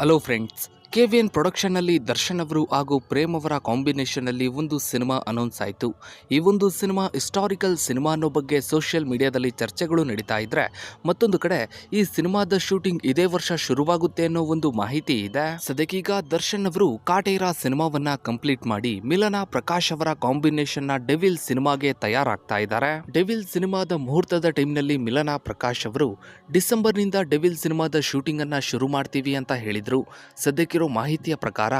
Hello friends K V N ಪ್ರೊಡಕ್ಷನ್ನಲ್ಲಿ Darshan ಅವರು ಹಾಗೂ ಪ್ರೇಮ್ ಅವರ ಕಾಂಬಿನೇಷನ್ನಲ್ಲಿ ಒಂದು ಸಿನಿಮಾ ಅನೌನ್ಸ್ ಆಯಿತು. ಈ ಒಂದು ಸಿನಿಮಾ ಹಿಸ್ಟಾರಿಕಲ್ ಸಿನಿಮಾ ಅನ್ನೋ ಬಗ್ಗೆ ಸೋಷಿಯಲ್ ಮೀಡಿಯಾದಲ್ಲಿ ಚರ್ಚೆಗಳು ನಡೀತಾ ಇದ್ರೆ ಮತ್ತೊಂದು ಕಡೆ ಈ ಸಿನಿಮಾದ ಶೂಟಿಂಗ್ ಇದೇ ವರ್ಷ ಶುರುವಾಗುತ್ತೆ ಅನ್ನೋ ಒಂದು ಮಾಹಿತಿ ಇದೆ. ಸದ್ಯಕ್ಕೀಗ ದರ್ಶನ್ ಅವರು ಕಾಟೇರ ಸಿನಿಮಾವನ್ನ ಕಂಪ್ಲೀಟ್ ಮಾಡಿ ಮಿಲನ ಪ್ರಕಾಶ್ ಅವರ ಕಾಂಬಿನೇಷನ್ನ ಡೆವಿಲ್ ಸಿನಿಮಾಗೆ ತಯಾರಾಗ್ತಾ ಇದ್ದಾರೆ. ಡೆವಿಲ್ ಸಿನಿಮಾದ ಮುಹೂರ್ತದ ಟೈಮ್ನಲ್ಲಿ ಮಿಲನ ಪ್ರಕಾಶ್ ಅವರು ಡಿಸೆಂಬರ್ನಿಂದ ಡೆವಿಲ್ ಸಿನಿಮಾದ ಶೂಟಿಂಗ್ ಅನ್ನ ಶುರು ಮಾಡ್ತೀವಿ ಅಂತ ಹೇಳಿದ್ರು. ಸದ್ಯಕ್ಕಿರೋ ಮಾಹಿತಿಯ ಪ್ರಕಾರ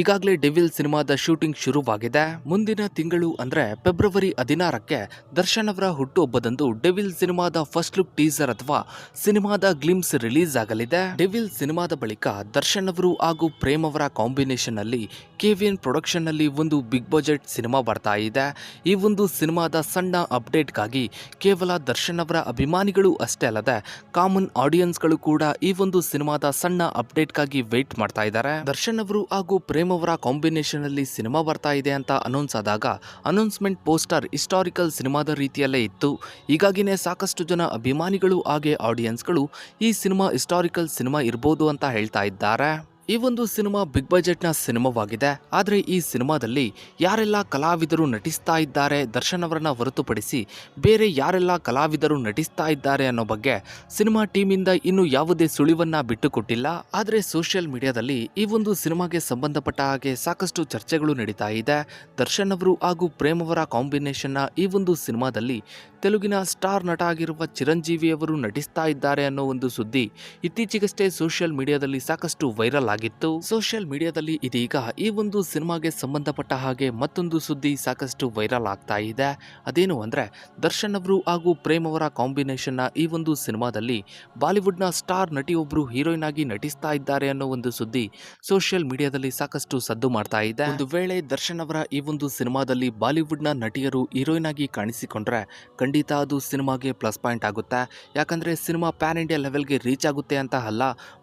ಈಗಾಗಲೇ ಡೆವಿಲ್ ಸಿನಿಮಾದ ಶೂಟಿಂಗ್ ಶುರುವಾಗಿದೆ. ಮುಂದಿನ ತಿಂಗಳು ಅಂದ್ರೆ ಫೆಬ್ರವರಿ ಹದಿನಾರಕ್ಕೆ ದರ್ಶನ್ ಅವರ ಹುಟ್ಟುಹಬ್ಬದಂದು ಡೆವಿಲ್ ಸಿನಿಮಾದ ಫಸ್ಟ್ ಲುಕ್ ಟೀಸರ್ ಅಥವಾ ಸಿನಿಮಾದ ಗ್ಲಿಮ್ಸ್ ರಿಲೀಸ್ ಆಗಲಿದೆ. ಡೆವಿಲ್ ಸಿನಿಮಾದ ಬಳಿಕ ದರ್ಶನ್ ಅವರು ಹಾಗೂ ಪ್ರೇಮ್ ಅವರ ಕಾಂಬಿನೇಷನ್ ಅಲ್ಲಿ ಕೆವಿಎನ್ ಪ್ರೊಡಕ್ಷನ್ನಲ್ಲಿ ಒಂದು ಬಿಗ್ ಬಜೆಟ್ ಸಿನಿಮಾ ಬರ್ತಾ ಇದೆ. ಈ ಒಂದು ಸಿನಿಮಾದ ಸಣ್ಣ ಅಪ್ಡೇಟ್ಗಾಗಿ ಕೇವಲ ದರ್ಶನ್ ಅವರ ಅಭಿಮಾನಿಗಳು ಅಷ್ಟೇ ಅಲ್ಲದೆ ಕಾಮನ್ ಆಡಿಯನ್ಸ್ಗಳು ಕೂಡ ಈ ಒಂದು ಸಿನಿಮಾದ ಸಣ್ಣ ಅಪ್ಡೇಟ್ಗಾಗಿ ವೇಟ್ ಮಾಡ್ತಾ ಇದ್ದಾರೆ. ದರ್ಶನ್ ಅವರು ಹಾಗೂ ಪ್ರೇಮ್ ಅವರ ಕಾಂಬಿನೇಷನ್ ಅಲ್ಲಿ ಸಿನಿಮಾ ಬರ್ತಾ ಇದೆ ಅಂತ ಅನೌನ್ಸ್ ಆದಾಗ ಅನೌನ್ಸ್ಮೆಂಟ್ ಪೋಸ್ಟರ್ ಹಿಸ್ಟಾರಿಕಲ್ ಸಿನಿಮಾದ ರೀತಿಯಲ್ಲೇ ಇತ್ತು. ಹೀಗಾಗಿನೇ ಸಾಕಷ್ಟು ಜನ ಅಭಿಮಾನಿಗಳು ಹಾಗೆ ಆಡಿಯನ್ಸ್ಗಳು ಈ ಸಿನಿಮಾ ಹಿಸ್ಟಾರಿಕಲ್ ಸಿನಿಮಾ ಇರ್ಬೋದು ಅಂತ ಹೇಳ್ತಾ ಇದ್ದಾರೆ. ಈ ಒಂದು ಸಿನಿಮಾ ಬಿಗ್ ಬಜೆಟ್ನ ಸಿನಿಮಾವಾಗಿದೆ. ಆದರೆ ಈ ಸಿನಿಮಾದಲ್ಲಿ ಯಾರೆಲ್ಲ ಕಲಾವಿದರು ನಟಿಸ್ತಾ ಇದ್ದಾರೆ ದರ್ಶನ್ ಅವರನ್ನ ಹೊರತುಪಡಿಸಿ ಬೇರೆ ಯಾರೆಲ್ಲ ಕಲಾವಿದರು ನಟಿಸ್ತಾ ಇದ್ದಾರೆ ಅನ್ನೋ ಬಗ್ಗೆ ಸಿನಿಮಾ ಟೀಮಿಂದ ಇನ್ನೂ ಯಾವುದೇ ಸುಳಿವನ್ನ ಬಿಟ್ಟುಕೊಟ್ಟಿಲ್ಲ. ಆದರೆ ಸೋಷಿಯಲ್ ಮೀಡಿಯಾದಲ್ಲಿ ಈ ಒಂದು ಸಿನಿಮಾಗೆ ಸಂಬಂಧಪಟ್ಟ ಹಾಗೆ ಸಾಕಷ್ಟು ಚರ್ಚೆಗಳು ನಡೀತಾ ಇದೆ. ದರ್ಶನ್ ಅವರು ಹಾಗೂ ಪ್ರೇಮ್ ಅವರ ಕಾಂಬಿನೇಷನ್ನ ಈ ಒಂದು ಸಿನಿಮಾದಲ್ಲಿ ತೆಲುಗಿನ ಸ್ಟಾರ್ ನಟ ಆಗಿರುವ ಚಿರಂಜೀವಿ ಅವರು ನಟಿಸ್ತಾ ಇದ್ದಾರೆ ಅನ್ನೋ ಒಂದು ಸುದ್ದಿ ಇತ್ತೀಚೆಗಷ್ಟೇ ಸೋಷಿಯಲ್ ಮೀಡಿಯಾದಲ್ಲಿ ಸಾಕಷ್ಟು ವೈರಲ್ ಆಗಿತ್ತು. ಸೋಷಿಯಲ್ ಮೀಡಿಯಾದಲ್ಲಿ ಇದೀಗ ಈ ಒಂದು ಸಿನಿಮಾಗೆ ಸಂಬಂಧಪಟ್ಟ ಹಾಗೆ ಮತ್ತೊಂದು ಸುದ್ದಿ ಸಾಕಷ್ಟು ವೈರಲ್ ಆಗ್ತಾ ಇದೆ. ಅದೇನು ಅಂದ್ರೆ ದರ್ಶನ್ ಅವರು ಹಾಗೂ ಪ್ರೇಮ್ ಅವರ ಕಾಂಬಿನೇಷನ್ನ ಈ ಒಂದು ಸಿನಿಮಾದಲ್ಲಿ ಬಾಲಿವುಡ್ನ ಸ್ಟಾರ್ ನಟಿಯೊಬ್ಬರು ಹೀರೋಯಿನ್ ಆಗಿ ನಟಿಸ್ತಾ ಇದ್ದಾರೆ ಅನ್ನೋ ಒಂದು ಸುದ್ದಿ ಸೋಷಿಯಲ್ ಮೀಡಿಯಾದಲ್ಲಿ ಸಾಕಷ್ಟು ಸದ್ದು ಮಾಡ್ತಾ ಇದೆ. ಒಂದು ವೇಳೆ ದರ್ಶನ್ ಅವರ ಈ ಒಂದು ಸಿನಿಮಾದಲ್ಲಿ ಬಾಲಿವುಡ್ನ ನಟಿಯರು ಹೀರೋಯಿನ್ ಆಗಿ ಕಾಣಿಸಿಕೊಂಡ್ರೆ ಖಂಡಿತ ಅದು ಸಿನಿಮಾಗೆ ಪ್ಲಸ್ ಪಾಯಿಂಟ್ ಆಗುತ್ತೆ. ಯಾಕಂದ್ರೆ ಸಿನಿಮಾ ಪ್ಯಾನ್ ಇಂಡಿಯಾ ಲೆವೆಲ್ಗೆ ರೀಚ್ ಆಗುತ್ತೆ ಅಂತ ಅಲ್ಲ,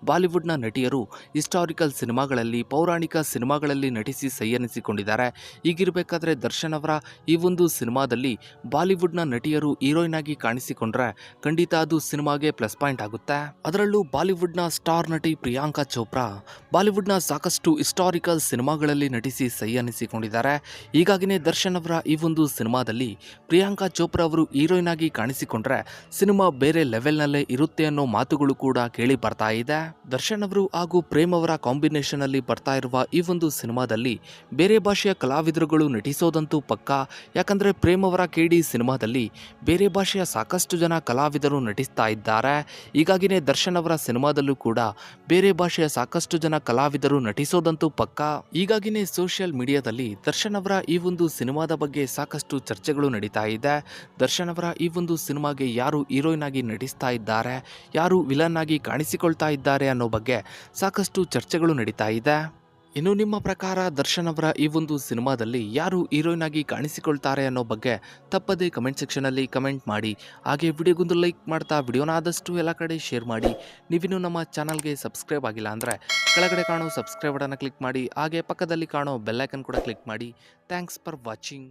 ಬಾಲಿವುಡ್ನ ನಟಿಯರು ಹಿಸ್ಟಾರಿಕಲ್ ಸಿನಿಮಾಗಳಲ್ಲಿ, ಪೌರಾಣಿಕ ಸಿನಿಮಾಗಳಲ್ಲಿ ನಟಿಸಿ ಸೈಯನಿಸಿಕೊಂಡಿದ್ದಾರೆ. ಈಗಿರಬೇಕಾದ್ರೆ ದರ್ಶನ್ ಅವರ ಈ ಒಂದು ಸಿನಿಮಾದಲ್ಲಿ ಬಾಲಿವುಡ್ನ ನಟಿಯರು ಹೀರೋಯಿನ್ ಆಗಿ ಕಾಣಿಸಿಕೊಂಡ್ರೆ ಖಂಡಿತ ಅದು ಸಿನಿಮಾಗೆ ಪ್ಲಸ್ ಪಾಯಿಂಟ್ ಆಗುತ್ತೆ. ಅದರಲ್ಲೂ ಬಾಲಿವುಡ್ನ ಸ್ಟಾರ್ ನಟಿ ಪ್ರಿಯಾಂಕಾ ಚೋಪ್ರಾ ಬಾಲಿವುಡ್ನ ಸಾಕಷ್ಟು ಹಿಸ್ಟಾರಿಕಲ್ ಸಿನಿಮಾಗಳಲ್ಲಿ ನಟಿಸಿ ಸೈಯನಿಸಿಕೊಂಡಿದ್ದಾರೆ. ಹೀಗಾಗಿನೇ ದರ್ಶನ್ ಅವರ ಈ ಒಂದು ಸಿನಿಮಾದಲ್ಲಿ ಪ್ರಿಯಾಂಕಾ ಚೋಪ್ರಾ ಅವರು ಹೀರೋಯಿನ್ ಆಗಿ ಕಾಣಿಸಿಕೊಂಡ್ರೆ ಸಿನಿಮಾ ಬೇರೆ ಲೆವೆಲ್ನಲ್ಲೇ ಇರುತ್ತೆ ಅನ್ನೋ ಮಾತುಗಳು ಕೂಡ ಕೇಳಿ ಬರ್ತಾ ಇದೆ. ದರ್ಶನ್ ಅವರು ಹಾಗೂ ಪ್ರೇಮ್ ಅವರ ಕಾಂಬಿನೇಷನ್ ಅಲ್ಲಿ ಬರ್ತಾ ಇರುವ ಈ ಒಂದು ಸಿನಿಮಾದಲ್ಲಿ ಬೇರೆ ಭಾಷೆಯ ಕಲಾವಿದರುಗಳು ನಟಿಸೋದಂತೂ ಪಕ್ಕಾ. ಯಾಕಂದರೆ ಪ್ರೇಮ್ ಅವರ ಕೆಡಿ ಸಿನಿಮಾದಲ್ಲಿ ಬೇರೆ ಭಾಷೆಯ ಸಾಕಷ್ಟು ಜನ ಕಲಾವಿದರು ನಟಿಸ್ತಾ ಇದ್ದಾರೆ. ಹೀಗಾಗಿನೇ ದರ್ಶನ್ ಅವರ ಸಿನಿಮಾದಲ್ಲೂ ಕೂಡ ಬೇರೆ ಭಾಷೆಯ ಸಾಕಷ್ಟು ಜನ ಕಲಾವಿದರು ನಟಿಸೋದಂತೂ ಪಕ್ಕಾ. ಈಗಾಗಿನೇ ಸೋಷಿಯಲ್ ಮೀಡಿಯಾದಲ್ಲಿ ದರ್ಶನ್ ಅವರ ಈ ಒಂದು ಸಿನಿಮಾದ ಬಗ್ಗೆ ಸಾಕಷ್ಟು ಚರ್ಚೆಗಳು ನಡೀತಾ ಇದೆ. ದರ್ಶನ್ ಅವರ ಈ ಒಂದು ಸಿನಿಮಾಗೆ ಯಾರು ಹೀರೋಯಿನ್ ಆಗಿ ನಟಿಸ್ತಾ ಇದ್ದಾರೆ, ಯಾರು ವಿಲನ್ ಆಗಿ ಕಾಣಿಸಿಕೊಳ್ತಾ ಇದ್ದಾರೆ ಅನ್ನೋ ಬಗ್ಗೆ ಸಾಕಷ್ಟು ಚರ್ಚೆಗಳು ನಡೀತಾ ಇದೆ. ಇನ್ನು ನಿಮ್ಮ ಪ್ರಕಾರ ದರ್ಶನ್ ಅವರ ಈ ಒಂದು ಸಿನಿಮಾದಲ್ಲಿ ಯಾರು ಹೀರೋಯಿನ್ ಆಗಿ ಕಾಣಿಸಿಕೊಳ್ತಾರೆ ಅನ್ನೋ ಬಗ್ಗೆ ತಪ್ಪದೇ ಕಮೆಂಟ್ ಸೆಕ್ಷನಲ್ಲಿ ಕಮೆಂಟ್ ಮಾಡಿ. ಹಾಗೆ ವಿಡಿಯೋಗೊಂದು ಲೈಕ್ ಮಾಡ್ತಾ ವಿಡಿಯೋನ ಆದಷ್ಟು ಎಲ್ಲ ಕಡೆ ಶೇರ್ ಮಾಡಿ. ನೀವಿನ್ನೂ ನಮ್ಮ ಚಾನಲ್ಗೆ ಸಬ್ಸ್ಕ್ರೈಬ್ ಆಗಿಲ್ಲ ಅಂದರೆ ಕೆಳಗಡೆ ಕಾಣೋ ಸಬ್ಸ್ಕ್ರೈಬ್ ಬಟನ್ನ ಕ್ಲಿಕ್ ಮಾಡಿ. ಹಾಗೆ ಪಕ್ಕದಲ್ಲಿ ಕಾಣೋ ಬೆಲ್ಲೈಕನ್ ಕೂಡ ಕ್ಲಿಕ್ ಮಾಡಿ. Thanks for watching.